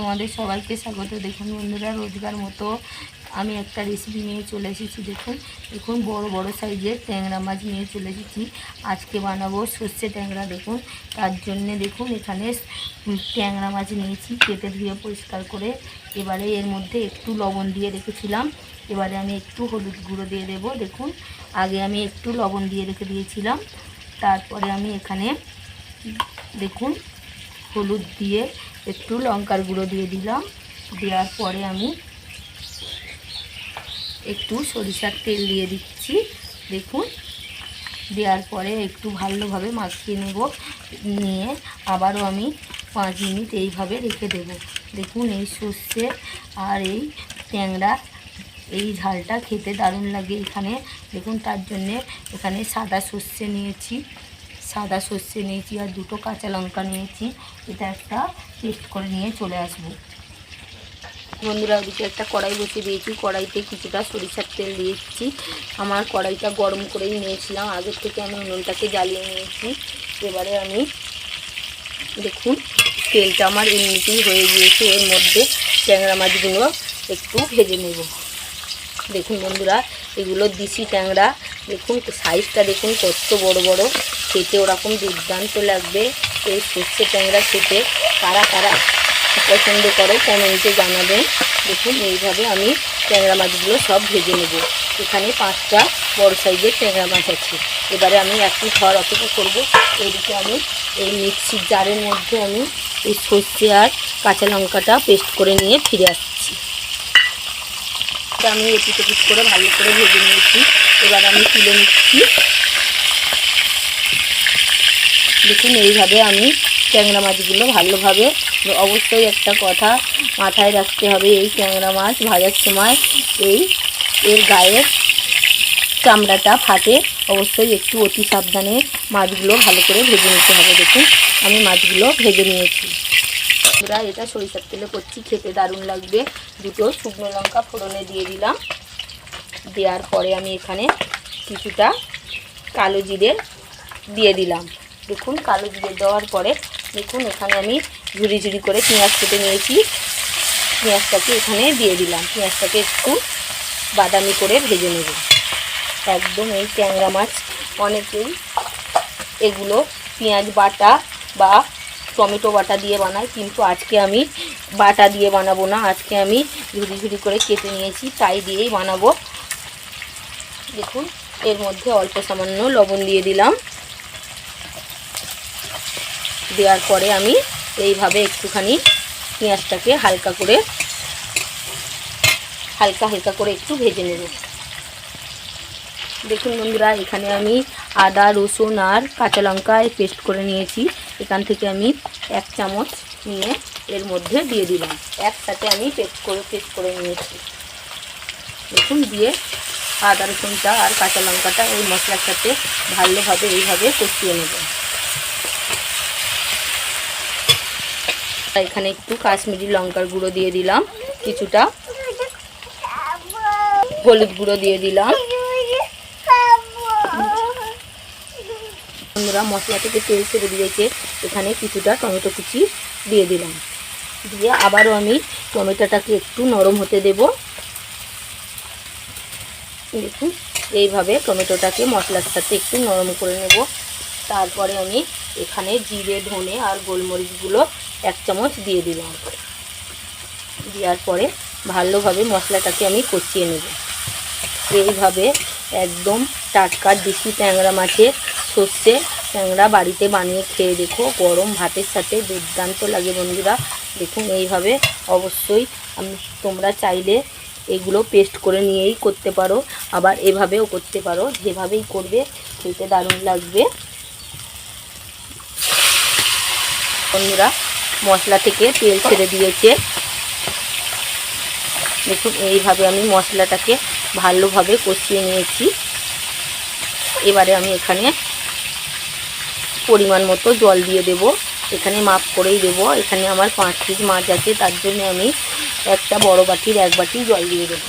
আমাদের সবাইকে স্বাগত। দেখুন বন্ধুরা, রোজগার মতো আমি একটা রেসিপি নিয়ে চলে এসেছি। দেখুন দেখুন, বড় বড় সাইজের ট্যাংরা মাছ নিয়ে চলে এসেছি। আজকে বানাবো সর্ষে ট্যাংরা। দেখুন, তার জন্যে দেখুন, এখানে ট্যাংরা মাছ নিয়েছি। কেটে ধুয়ে পরিষ্কার করে এবারে এর মধ্যে একটু লবণ দিয়ে রেখেছিলাম। এবারে আমি একটু হলুদ গুঁড়ো দিয়ে দেব। দেখুন, আগে আমি একটু লবণ দিয়ে রেখে দিয়েছিলাম। তারপরে আমি এখানে, দেখুন, হলুদ দিয়ে একটু লঙ্কার গুঁড়ো দিয়ে দিলাম। দেওয়ার পরে আমি একটু সরিষার তেল দিয়ে দিচ্ছি। দেখুন, দেওয়ার পরে একটু ভালোভাবে মাখিয়ে নেব। নিয়ে আবারও আমি পাঁচ মিনিট এইভাবে রেখে দেব। দেখুন, এই সর্ষে আর এই ট্যাংরা, এই ঝালটা খেতে দারুণ লাগে এখানে। দেখুন, তার জন্যে এখানে সাদা সর্ষে নিয়েছি। সাদা সর্ষে নিয়েছি আর দুটো কাঁচা লঙ্কা নিয়েছি। এটা একটা পেস্ট করে নিয়ে চলে আসব। বন্ধুরা ওদিকে একটা কড়াই বসিয়ে দিয়েছি। কড়াইতে কিছুটা সরিষার তেল দিয়েছি আমার কড়াইটা গরম করেই নিয়েছিলাম। আগের থেকে আমি উনুনটাকে জ্বালিয়ে নিয়েছি। এবারে আমি দেখুন, তেলটা আমার এমনিতেই হয়ে গিয়েছে। এর মধ্যে ট্যাংরা মাছগুলো একটু ভেজে নেব। দেখুন বন্ধুরা, এগুলো দিশি ট্যাংরা। দেখুন, সাইজটা দেখুন কত বড় বড়। খেতে ওরকম দুর্দান্ত লাগবে। এই সর্ষে ট্যাংরা খেতে কারা কারা পছন্দ করে কমেন্টে জানাবেন। দেখুন, এইভাবে আমি ট্যাংরা মাছগুলো সব ভেজে নেব। এখানে পাঁচটা বড় সাইজের ট্যাংরা মাছ আছে। এবারে আমি একটু ঘর অপেক্ষা করব। এদিকে আমি এই মিক্সির জারের মধ্যে আমি এই সর্ষে আর কাঁচা লঙ্কাটা পেস্ট করে নিয়ে ফিরে আসছি। এটা আমি এপিট এপিট করে ভালো করে ভেজে নিয়েছি। এবার আমি তুলে নিচ্ছি দেখুন, এইভাবে আমি ট্যাংরা মাছগুলো ভালোভাবে অবশ্যই একটা কথা মাথায় রাখতে হবে, এই ট্যাংরা মাছ ভাজার সময় এই এর গায়ের চামড়াটা ফাটে, অবশ্যই একটু অতি সাবধানে মাছগুলো ভালো করে ভেজে নিতে হবে। দেখুন, আমি মাছগুলো ভেজে নিয়েছি। আমরা এটা সরিষার তেলে করছি, খেতে দারুণ লাগবে। দুটো শুকনো লঙ্কা ফোড়নে দিয়ে দিলাম। দেওয়ার পরে আমি এখানে কিছুটা কালো জিরে দিয়ে দিলাম। দেখুন, কালো জিরে দেওয়ার পরে দেখুন, এখানে আমি ঝুড়ি ঝুড়ি করে পেঁয়াজ কেটে নিয়েছি। পেঁয়াজটাকে এখানে দিয়ে দিলাম। পেঁয়াজটাকে একটু বাদামি করে ভেজে নেব। একদম এই ট্যাংরা মাছ, অনেকেই এগুলো পেঁয়াজ বাটা বা টমেটো বাটা দিয়ে বানাই কিন্তু আজকে আমি বাটা দিয়ে বানাবো না। আজকে আমি ঝুড়ি ঝুড়ি করে কেটে নিয়েছি, তাই দিয়েই বানাবো। দেখুন, এর মধ্যে অল্প সামান্য লবণ দিয়ে দিলাম। দেওয়ার পরে আমি এইভাবে একটুখানি পেঁয়াজটাকে হালকা করে, হালকা হালকা করে একটু ভেজে নেব। দেখুন বন্ধুরা, এখানে আমি আদা, রসুন আর কাঁচা লঙ্কা পেস্ট করে নিয়েছি। এখান থেকে আমি এক চামচ নিয়ে এর মধ্যে দিয়ে দিলাম। একসাথে আমি পেস্ট করে পেস্ট করে নিয়েছি। দেখুন দিয়ে আদা, রসুনটা আর কাঁচা লঙ্কাটা এই মশলার সাথে ভালোভাবে এইভাবে কষিয়ে নেব। এখানে একটু কাশ্মীরি লঙ্কার গুঁড়ো দিয়ে দিলাম, কিছুটা হলুদ গুঁড়ো দিয়ে দিলাম। বন্ধুরা, মশলা থেকে তেল ছেড়ে দিয়েছে এখানে কিছুটা টমেটো কুচি দিয়ে দিলাম। দিয়ে আবারও আমি টমেটোটাকে একটু নরম হতে দেব। দেখুন, এইভাবে টমেটোটাকে মশলার সাথে একটু নরম করে নেব। তারপরে আমি এখানে জিরে, ধনে আর গোলমরিচগুলো এক চামচ দিয়ে দিলাম। দেওয়ার পরে ভালোভাবে মশলাটাকে আমি কষিয়ে নেব। এইভাবে একদম টাটকা দেশি ট্যাংরা মাছের সর্ষে ট্যাংরা বাড়িতে বানিয়ে খেয়ে দেখো, গরম ভাতের সাথে দুর্দান্ত লাগে বন্ধুরা। দেখুন, এইভাবে অবশ্যই আমি, তোমরা চাইলে এগুলো পেস্ট করে নিয়েই করতে পারো, আবার এভাবেও করতে পারো। যেভাবেই করবে, খেতে দারুণ লাগবে। বন্ধুরা, মশলা থেকে তেল ছেড়ে দিয়েছে। দেখুন, এইভাবে আমি মশলাটাকে ভালোভাবে কষিয়ে নিয়েছি। এবারে আমি এখানে পরিমাণ মতো জল দিয়ে দেব। এখানে মাপ করেই দেব। এখানে আমার পাঁচ পিস মাছ আছে, তার জন্য আমি একটা বড় বাটির, এক বাটি জল দিয়ে দেব।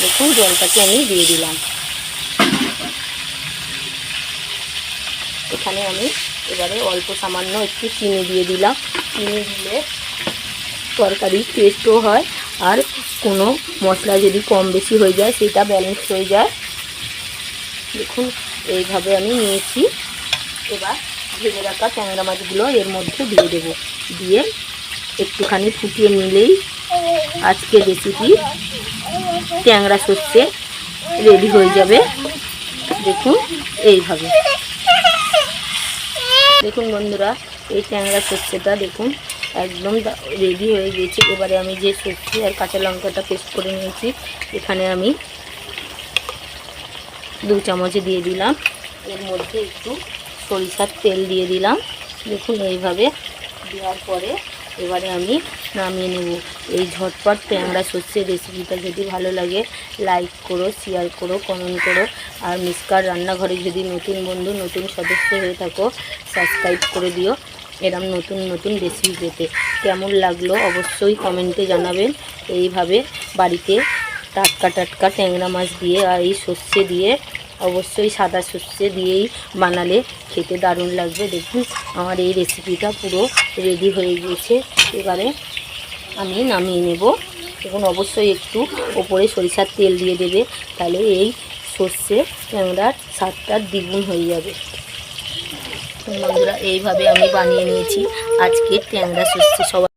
দেখুন, জলটাকে আমি দিয়ে দিলাম। এখানে আমি এবারে অল্প সামান্য একটু চিনি দিয়ে দিলাম। চিনি দিলে তরকারির টেস্টও হয় আর কোনো মশলা যদি কম বেশি হয়ে যায়, সেটা ব্যালেন্স হয়ে যায়। দেখুন, এইভাবে আমি নিয়েছি। এবার ভেজে রাখা ট্যাংরা মাছগুলো এর মধ্যে দিয়ে দেবো। দিয়ে একটুখানি ফুটিয়ে নিলেই আজকে রেসিপি ট্যাংরা সর্ষে রেডি হয়ে যাবে। দেখুন, এইভাবে। দেখুন বন্ধুরা, এই ট্যাংরা সর্ষেটা দেখুন, একদম রেডি হয়ে গেছে। এবারে আমি যে সর্ষে আর কাঁচা লঙ্কাটা পেস্ট করে নিয়েছি, এখানে আমি দু চামচে দিয়ে দিলাম। এর মধ্যে একটু সরিষার তেল দিয়ে দিলাম। দেখুন এইভাবে দেওয়ার পরে এবারে আমি নামিয়ে নেব। এই ঝটপট ট্যাংরা সর্ষের রেসিপিটা যদি ভালো লাগে লাইক করো শেয়ার করো কমেন্ট করো। আর মিসকার রান্নাঘরে যদি নতুন বন্ধু, নতুন সদস্য হয়ে থাকো সাবস্ক্রাইব করে দিও এরম নতুন নতুন রেসিপি পেতে। কেমন লাগল অবশ্যই কমেন্টে জানাবেন। এইভাবে বাড়িতে টাটকা টাটকা ট্যাংরা মাছ দিয়ে আর এই সর্ষে দিয়ে অবশ্যই সাদা সর্ষে দিয়েই বানালে খেতে দারুণ লাগবে। দেখুন, আমার এই রেসিপিটা পুরো রেডি হয়ে গিয়েছে। এবারে আমি নামিয়ে নেব। দেখুন, অবশ্যই একটু ওপরে সরিষার তেল দিয়ে দেবে, তাহলে এই সর্ষে ট্যাংরার স্বাদটা দ্বিগুণ হয়ে যাবে। বন্ধুরা, এইভাবে আমি বানিয়ে নিয়েছি। আজকে ট্যাংরা সর্ষে সবাই